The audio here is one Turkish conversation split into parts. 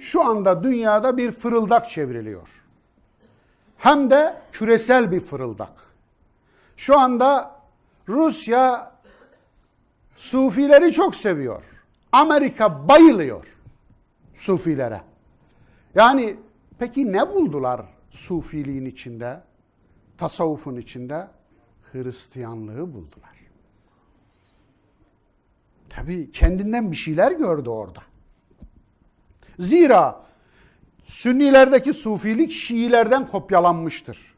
şu anda dünyada bir fırıldak çevriliyor. Hem de küresel bir fırıldak. Şu anda Rusya Sufileri çok seviyor. Amerika bayılıyor Sufilere. Yani peki ne buldular Sufiliğin içinde, tasavvufun içinde? Hristiyanlığı buldular. Tabii kendinden bir şeyler gördü orada. Zira Sünnilerdeki Sufilik Şiilerden kopyalanmıştır.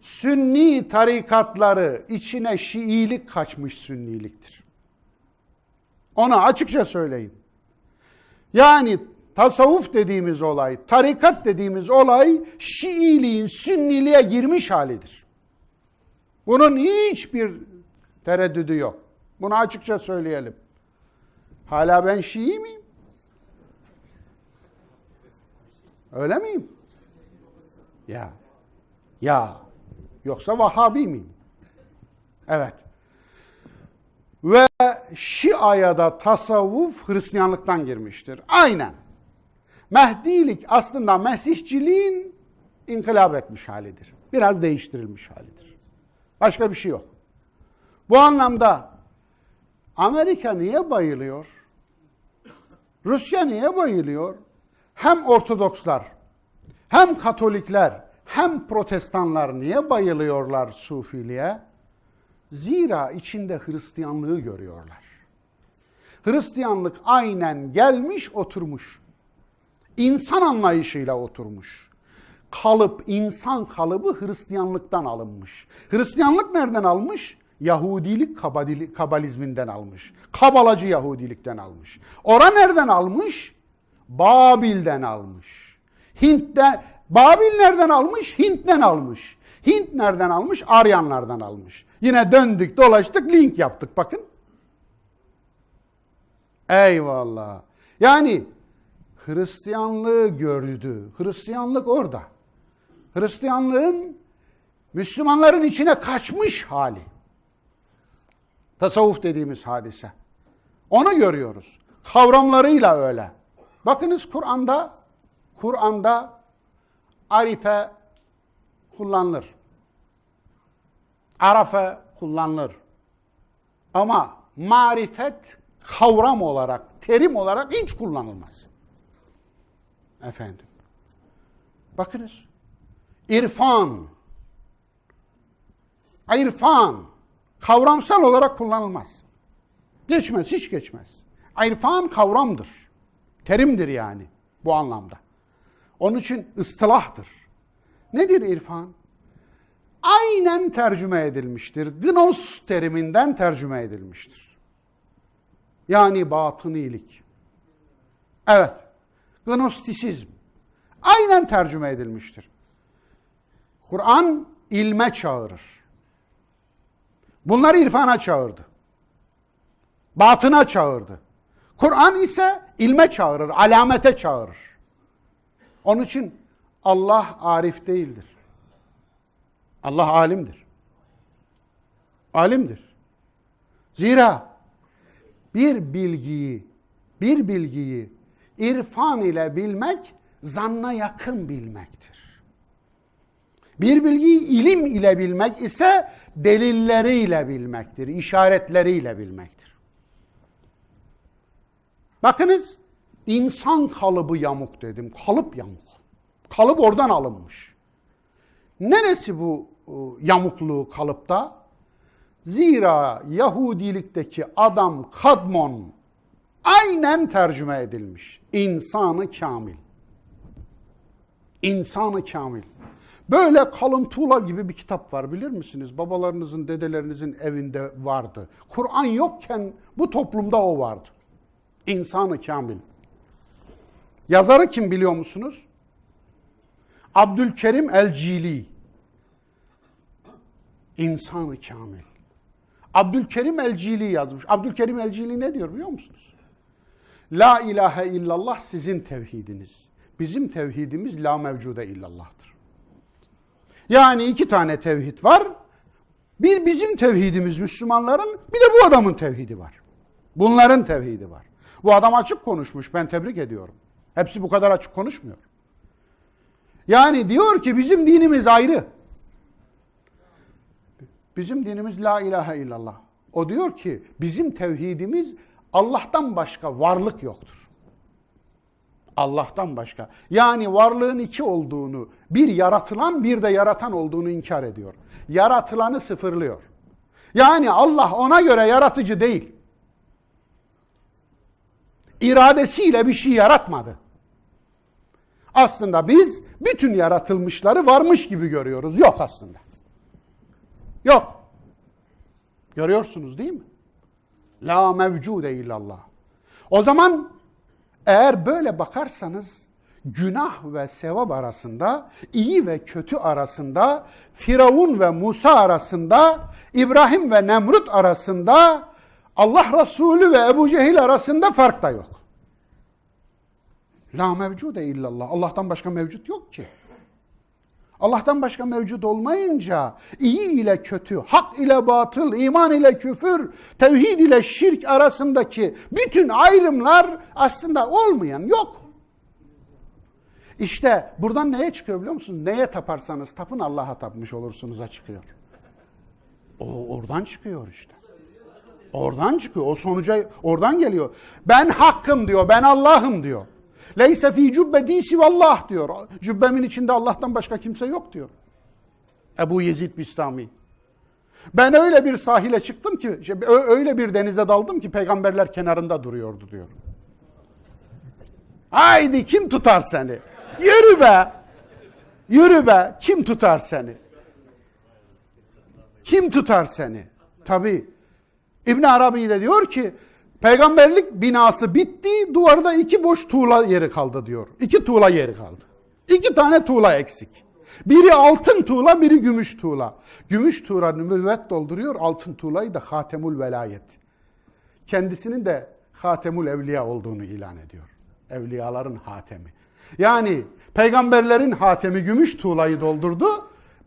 Sünni tarikatları içine Şiilik kaçmış Sünniliktir. Ona açıkça söyleyeyim. Yani tasavvuf dediğimiz olay, tarikat dediğimiz olay Şiiliğin Sünniliğe girmiş halidir. Bunun hiçbir tereddüdü yok. Bunu açıkça söyleyelim. Hala ben Şii miyim? Öyle miyim? Ya. Ya. Yoksa Vahabi miyim? Evet. Ve Şia'ya da tasavvuf Hristiyanlıktan girmiştir. Aynen. Mehdilik aslında Mesihçiliğin inkılap etmiş halidir. Biraz değiştirilmiş halidir. Başka bir şey yok. Bu anlamda Amerika niye bayılıyor? Rusya niye bayılıyor? Hem Ortodokslar, hem Katolikler, hem Protestanlar niye bayılıyorlar Sufiliğe? Zira içinde Hristiyanlığı görüyorlar. Hristiyanlık aynen gelmiş oturmuş. İnsan anlayışıyla oturmuş. Kalıp, insan kalıbı Hristiyanlıktan alınmış. Hristiyanlık nereden almış? Yahudilik kabalizminden almış. Kabalacı Yahudilikten almış. Ora nereden almış? Babil'den almış. Hint'ten, Babil nereden almış? Hint'ten almış. Hint nereden almış? Aryanlardan almış. Yine döndük dolaştık link yaptık bakın. Eyvallah. Yani Hristiyanlığı gördü. Hristiyanlık orada. Hristiyanlığın Müslümanların içine kaçmış hali. Tasavvuf dediğimiz hadise. Onu görüyoruz. Kavramlarıyla öyle. Bakınız Kur'an'da Kur'an'da arife kullanılır. Arafe kullanılır. Ama marifet kavram olarak, terim olarak hiç kullanılmaz. Efendim. Bakınız. İrfan. İrfan. Kavramsal olarak kullanılmaz. Geçmez, hiç geçmez. İrfan kavramdır. Terimdir yani bu anlamda. Onun için ıstılahtır. Nedir irfan? Aynen tercüme edilmiştir. Gnos teriminden tercüme edilmiştir. Yani batınilik. Evet. Gnostisizm. Aynen tercüme edilmiştir. Kur'an ilme çağırır. Bunlar irfana çağırdı. Batına çağırdı. Kur'an ise ilme çağırır, alamete çağırır. Onun için Allah arif değildir. Allah alimdir. Alimdir. Zira bir bilgiyi, bir bilgiyi irfan ile bilmek zanna yakın bilmektir. Bir bilgiyi ilim ile bilmek ise delilleriyle bilmektir, işaretleriyle bilmektir. Bakınız insan kalıbı yamuk dedim. Kalıp yamuk. Kalıp oradan alınmış. Neresi bu e, yamukluğu kalıpta? Zira Yahudilikteki adam kadmon aynen tercüme edilmiş. İnsanı kamil. İnsanı kamil. Böyle kalın tuğla gibi bir kitap var bilir misiniz? Babalarınızın, dedelerinizin evinde vardı. Kur'an yokken bu toplumda o vardı. İnsanı kamil. Yazarı kim biliyor musunuz? Abdülkerim el-Cili. İnsanı kamil. Abdülkerim el-Cili yazmış. Abdülkerim el-Cili ne diyor biliyor musunuz? La ilahe illallah sizin tevhidiniz. Bizim tevhidimiz la mevcude illallah'tır. Yani iki tane tevhid var. Bir bizim tevhidimiz Müslümanların, bir de bu adamın tevhidi var. Bunların tevhidi var. Bu adam açık konuşmuş, ben tebrik ediyorum. Hepsi bu kadar açık konuşmuyor. Yani diyor ki bizim dinimiz ayrı. Bizim dinimiz la ilahe illallah. O diyor ki bizim tevhidimiz Allah'tan başka varlık yoktur. Allah'tan başka. Yani varlığın iki olduğunu, bir yaratılan bir de yaratan olduğunu inkar ediyor. Yaratılanı sıfırlıyor. Yani Allah ona göre yaratıcı değil. İradesiyle bir şey yaratmadı. Aslında biz bütün yaratılmışları varmış gibi görüyoruz. Yok aslında. Yok. Görüyorsunuz değil mi? La mevcude illallah. O zaman eğer böyle bakarsanız günah ve sevap arasında, iyi ve kötü arasında, Firavun ve Musa arasında, İbrahim ve Nemrut arasında, Allah Resulü ve Ebu Cehil arasında fark da yok. La mevcude illallah. Allah'tan başka mevcut yok ki. Allah'tan başka mevcut olmayınca iyi ile kötü, hak ile batıl, iman ile küfür, tevhid ile şirk arasındaki bütün ayrımlar aslında olmayan yok. İşte buradan neye çıkıyor biliyor musunuz? Neye taparsanız tapın Allah'a tapmış olursunuz'a çıkıyor. O oradan çıkıyor işte. Oradan çıkıyor. O sonuca oradan geliyor. Ben hakkım diyor. Ben Allah'ım diyor. Leyse fi cübbedi sivallah diyor. Cübbemin içinde Allah'tan başka kimse yok diyor. Ebu Yezid Bistami. Ben öyle bir sahile çıktım ki, şey, öyle bir denize daldım ki peygamberler kenarında duruyordu diyor. Haydi kim tutar seni? Yürü be! Yürü be! Kim tutar seni? Kim tutar seni? Tabi. İbn Arabi de diyor ki Peygamberlik binası bitti, duvarda iki boş tuğla yeri kaldı diyor. İki tuğla yeri kaldı. İki tane tuğla eksik. Biri altın tuğla, biri gümüş tuğla. Gümüş tuğla nübüvvet dolduruyor, altın tuğlayı da hatemul velayet. Kendisinin de hatemul evliya olduğunu ilan ediyor. Evliyaların hatemi. Yani peygamberlerin hatemi gümüş tuğlayı doldurdu.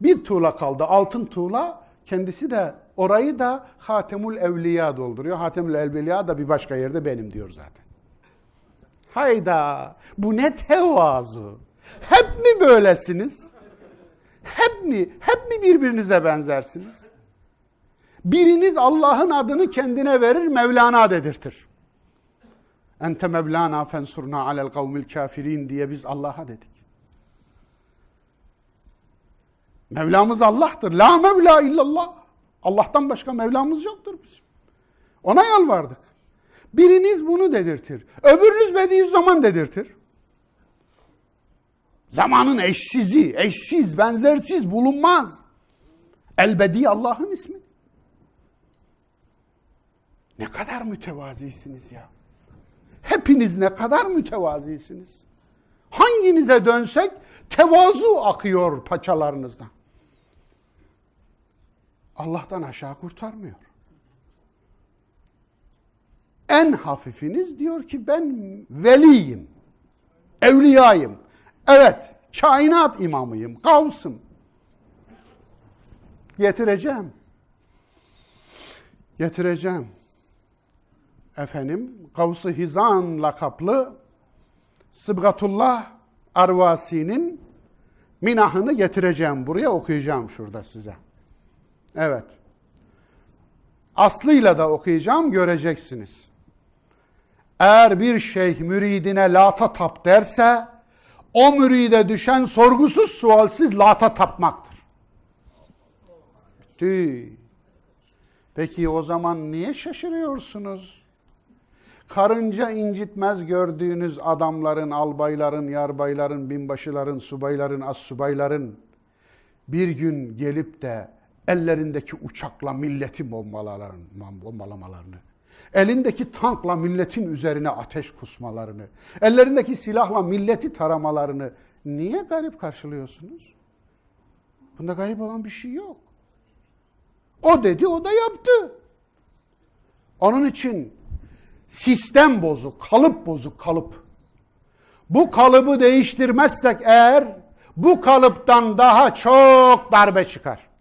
Bir tuğla kaldı, altın tuğla. Kendisi de orayı da Hatemul Evliya dolduruyor. Hatemul Evliya da bir başka yerde benim diyor zaten. Hayda bu ne tevazu. Hep mi böylesiniz? Hep mi? Hep mi birbirinize benzersiniz? Biriniz Allah'ın adını kendine verir, Mevlana dedirtir. Ente Mevlana fensurna alel kavmil kafirin diye biz Allah'a dedik. Mevlamız Allah'tır. La Mevla illallah. Allah'tan başka Mevlamız yoktur bizim. Ona yalvardık. Biriniz bunu dedirtir. Öbürünüz Bediüzzaman dedirtir. Zamanın eşsizi, eşsiz, benzersiz, bulunmaz. Elbedi Allah'ın ismi. Ne kadar mütevazisiniz ya. Hepiniz ne kadar mütevazisiniz. Hanginize dönsek tevazu akıyor paçalarınızdan. Allah'tan aşağı kurtarmıyor. En hafifiniz diyor ki ben veliyim, evliyayım. Evet, kainat imamıyım, kavsım. Getireceğim. Getireceğim. Efendim, Kavs-ı Hizan lakaplı Sıbgatullah Arvasi'nin minahını getireceğim. Buraya okuyacağım şurada size. Evet. Aslıyla da okuyacağım göreceksiniz. Eğer bir şeyh müridine lata tap derse o müride düşen sorgusuz sualsiz lata tapmaktır. Bitti. Peki o zaman niye şaşırıyorsunuz? Karınca incitmez gördüğünüz adamların, albayların, yarbayların, binbaşıların, subayların, assubayların bir gün gelip de ellerindeki uçakla milleti bombalamalarını, elindeki tankla milletin üzerine ateş kusmalarını, ellerindeki silahla milleti taramalarını niye garip karşılıyorsunuz? Bunda garip olan bir şey yok. O dedi, o da yaptı. Onun için sistem bozuk, kalıp bozuk, kalıp. Bu kalıbı değiştirmezsek eğer bu kalıptan daha çok darbe çıkar.